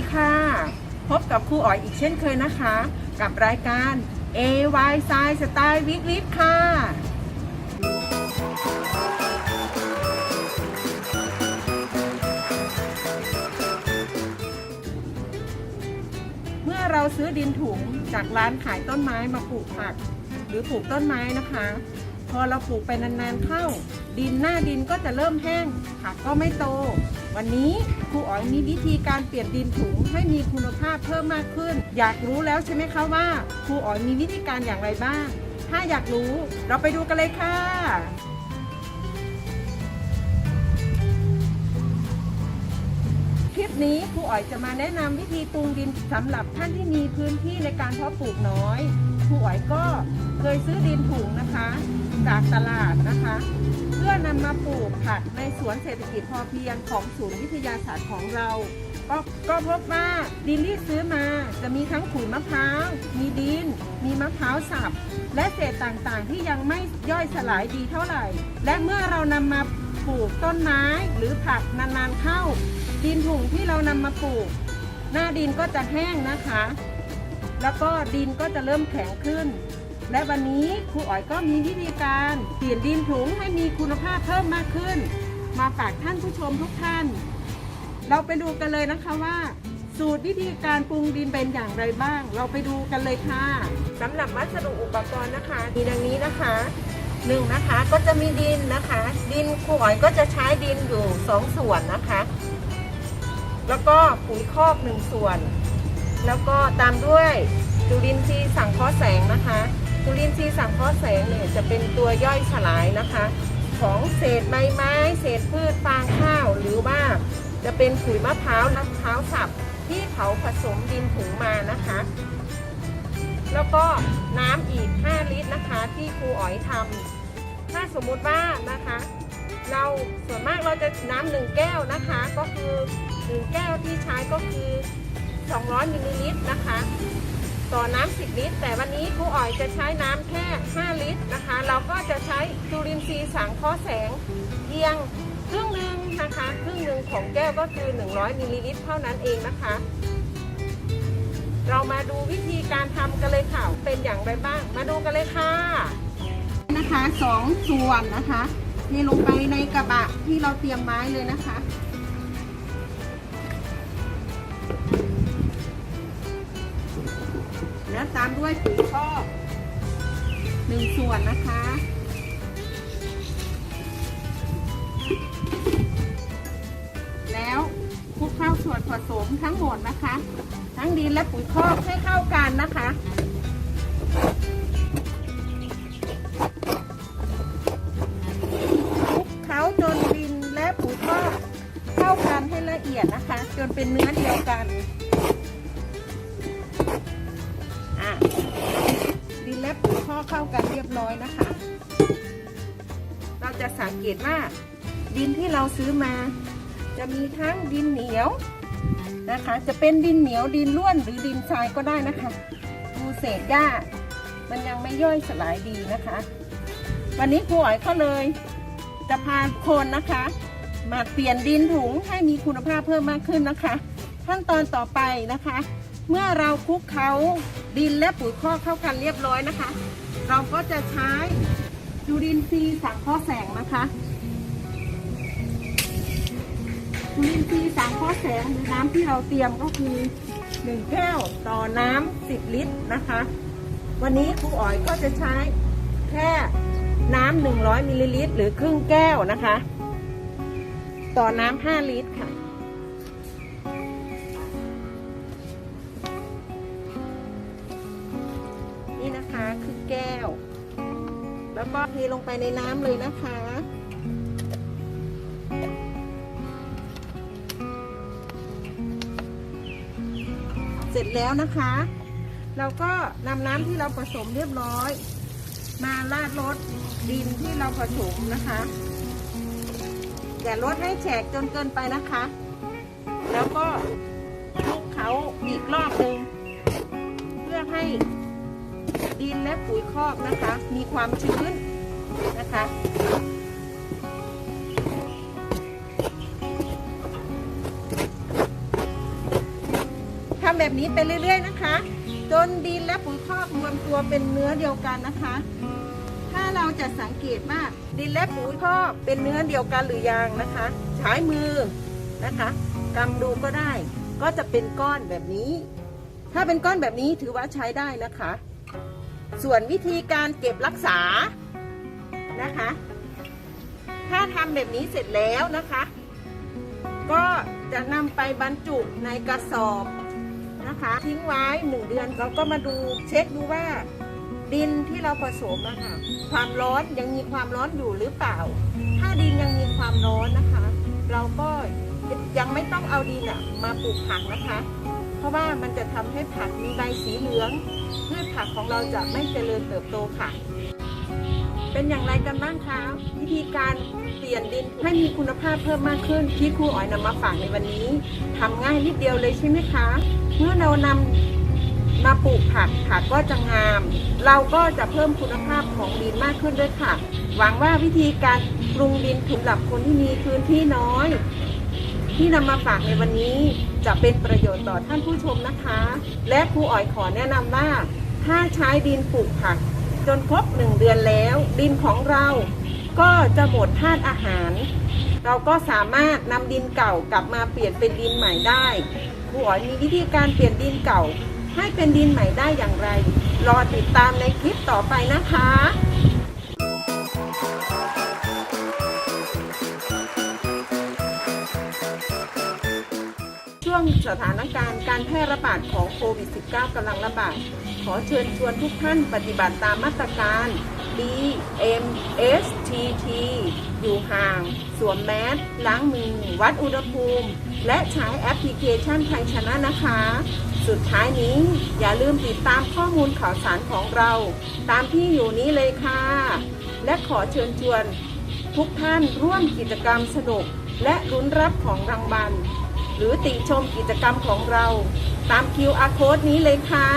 ดีค่ะ พบกับครูอ๋อยอีกเช่นเคยนะคะ กับรายการ AY s i สไตล์วิกฤตค่ะ เมื่อเราซื้อดินถุงจากร้านขายต้นไม้มาปลูกผัก หรือปลูกต้นไม้นะคะ พอเราปลูกไปนานๆเข้า ดินหน้าดินก็จะเริ่มแห้งผักก็ไม่โต วันนี้ ครูอ๋อยมีวิธีการเปลี่ยนดินถุงให้มีคุณภาพเพิ่มมากขึ้น อยากรู้แล้วใช่ไหมคะว่าครูอ๋อยมีวิธีการอย่างไรบ้าง ถ้าอยากรู้เราไปดูกันเลยค่ะคลิปนี้ครูอ๋อยจะมาแนะนำวิธีปรุงดินสำหรับท่านที่มีพื้นที่ในการเพาะปลูกน้อยครูอ๋อยก็เคยซื้อดินถุงนะคะ จากตลาดนะคะ เพื่อนำมาปลูกผักในสวนเศรษฐกิจพอเพียงของศูนย์วิทยาศาสตร์ของเรา ก็ก็พบว่าดินที่ซื้อมาจะมีทั้งขุยมะพร้าว มีดิน มีมะพร้าวสับ และเศษต่างๆ ที่ยังไม่ย่อยสลายดีเท่าไหร่ และเมื่อเรานำมาปลูกต้นไม้หรือผักนานๆเข้า ดินถุงที่เรานำมาปลูก หน้าดินก็จะแห้งนะคะ แล้วก็ดินก็จะเริ่มแข็งขึ้น และวันนี้ครูอ๋อยก็มีวิธีการเปลี่ยนดินถุงให้มีคุณภาพเพิ่มมากขึ้น มาฝากท่านผู้ชมทุกท่าน เราไปดูกันเลยนะคะว่า สูตรวิธีการปรุงดินเป็นอย่างไรบ้าง เราไปดูกันเลยค่ะสำหรับวัสดุอุปกรณ์นะคะ มีดังนี้นะคะหนึ่งนะคะก็จะมีดินนะคะ ดินครูอ๋อยก็จะใช้ดินอยู่สองส่วนนะคะ แล้วก็ปุ๋ยคอกหนึ่งส่วน แล้วก็ตามด้วยจุลินทรีย์สังเคราะห์แสงนะคะ จุลินทรีย์สังเคราะห์แสงเนี่ยจะเป็นตัวย่อยสลายนะคะ ของเศษใบไม้ เศษพืชฟางข้าว หรือว่าจะเป็นขุยมะพร้าวมะพร้าวสับที่เขาผสมดินถุงมานะคะ แล้วก็น้ำอีก 5 ลิตรนะคะ ที่ครูอ๋อยทำถ้าสมมุติว่านะคะ เราส่วนมากเราจะน้ำหนึ่งแก้วนะคะ ก็คือหนึ่งแก้วที่ใช้ก็คือ 200มิลลิลิตรนะคะ ต่อน้ำ10 ลิตร แต่วันนี้ครูอ๋อยจะใช้น้ำแค่ 5 ลิตรนะคะ เราก็จะใช้จุลินทรีย์สังเคราะห์แสงเพียงครึ่งหนึ่งนะคะครึ่งหนึ่งของแก้วก็คือ 100มิลลิลิตรเท่านั้นเองนะคะ เรามาดูวิธีการทำกันเลยค่ะเป็นอย่างไรบ้าง มาดูกันเลยค่ะนะคะสองส่วนนะคะเทลงไปในกระบะที่เราเตรียมไว้เลยนะคะ แล้วตามด้วยปุ๋ยคอกหนึ่งส่วนนะคะ แล้วคลุกเข้าส่วนผสมทั้งหมดนะคะ ทั้งดินและปุ๋ยคอกให้เข้ากันนะคะ เข้ากันเรียบร้อยนะคะ เราจะสังเกตว่าดินที่เราซื้อมา จะมีทั้งดินเหนียวนะคะ จะเป็นดินเหนียวดินร่วนหรือดินทรายก็ได้นะคะ ดูเศษหญ้า มันยังไม่ย่อยสลายดีนะคะ วันนี้ครูอ๋อยก็เลยจะพาคนนะคะ มาเปลี่ยนดินถุงให้มีคุณภาพเพิ่มมากขึ้นนะคะ ขั้นตอนต่อไปนะคะ เมื่อเราคลุกเขาดินและปุ๋ยคอกเข้ากันเรียบร้อยนะคะ เราก็จะใช้จุลินทรีย์สังเคราะห์แสงนะคะจุลินทรีย์สังเคราะห์แสงหรือน้ำที่เราเตรียมก็คือ1แก้วต่อน้ำ10ลิตรนะคะ วันนี้ครูอ๋อยก็จะใช้แค่น้ำ100มิลลิลิตรหรือครึ่งแก้วนะคะ ต่อน้ำ5ลิตรค่ะ แก้ว แล้วก็เทลงไปในน้ำเลยนะคะ เสร็จแล้วนะคะ เราก็นำน้ำที่เราผสมเรียบร้อย มาราดรดดินที่เราผสมนะคะ อย่าลดให้แฉกจนเกินไปนะคะ แล้วก็คลุกเขาอีกรอบหนึ่งเพื่อให้ และปุ๋ยคอกนะคะ มีความชื้นนะคะทำแบบนี้ไปเรื่อย ๆ นะคะ จนดินและปุ๋ยคอกรวมตัวเป็นเนื้อเดียวกันนะคะ ถ้าเราจะสังเกตว่าดินและปุ๋ยคอกเป็นเนื้อเดียวกันหรือยังนะคะ ใช้มือนะคะกำดูก็ได้ ก็จะเป็นก้อนแบบนี้ ถ้าเป็นก้อนแบบนี้ถือว่าใช้ได้นะคะ ส่วนวิธีการเก็บรักษานะคะ ถ้าทำแบบนี้เสร็จแล้วนะคะ ก็จะนำไปบรรจุในกระสอบนะคะ ทิ้งไว้หนึ่งเดือนเราก็มาดูเช็คดูว่า ดินที่เราผสมอะค่ะความร้อนยังมีความร้อนอยู่หรือเปล่า ถ้าดินยังมีความร้อนนะคะ เราก็ยังไม่ต้องเอาดินอะมาปลูกผักนะคะ เพราะว่ามันจะทำให้ผักมีใบสีเหลือง ผักของเราจะไม่เจริญเติบโตค่ะ เป็นอย่างไรกันบ้างคะวิธีการเปลี่ยนดินให้มีคุณภาพเพิ่มมากขึ้น ที่ครูอ๋อยนำมาฝากในวันนี้ทำง่ายนิดเดียวเลยใช่ไหมคะ เมื่อเรานำมาปลูกผักผักก็จะงาม เราก็จะเพิ่มคุณภาพของดินมากขึ้นด้วยค่ะ หวังว่าวิธีการปรุงดินสำหรับคนที่มีพื้นที่น้อยที่นำมาฝากในวันนี้จะเป็นประโยชน์ต่อท่านผู้ชมนะคะ และครูอ๋อยขอแนะนำว่า ถ้าใช้ดินปลูกผัก จนครบหนึ่งเดือนแล้ว ดินของเราก็จะหมดธาตุอาหาร เราก็สามารถนำดินเก่ากลับมาเปลี่ยนเป็นดินใหม่ได้ครูอ๋อยมีวิธีการเปลี่ยนดินเก่า ให้เป็นดินใหม่ได้อย่างไร รอติดตามในคลิปต่อไปนะคะช่วงสถานการณ์การแพร่ระบาดของโควิด -19 กำลังระบาด ขอเชิญชวนทุกท่านปฏิบัติตามมาตรการ B M S T T อยู่ห่าง สวมแมสล้างมือ วัดอุณหภูมิ และใช้แอปพลิเคชันไทยชนะนะคะ สุดท้ายนี้อย่าลืมติดตามข้อมูลข่าวสารของเรา ตามที่อยู่นี้เลยค่ะ และขอเชิญชวนทุกท่านร่วมกิจกรรมสนุก และลุ้นรับของรางวัล หรือติชมกิจกรรมของเรา ตาม QR code นี้เลยค่ะ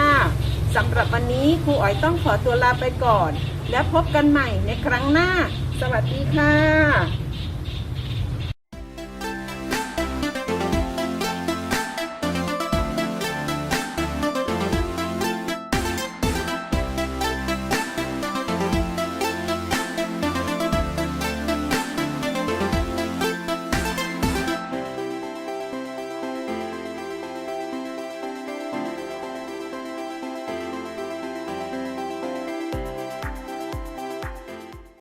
สำหรับวันนี้ครูอ๋อยต้องขอตัวลาไปก่อน และพบกันใหม่ในครั้งหน้า สวัสดีค่ะ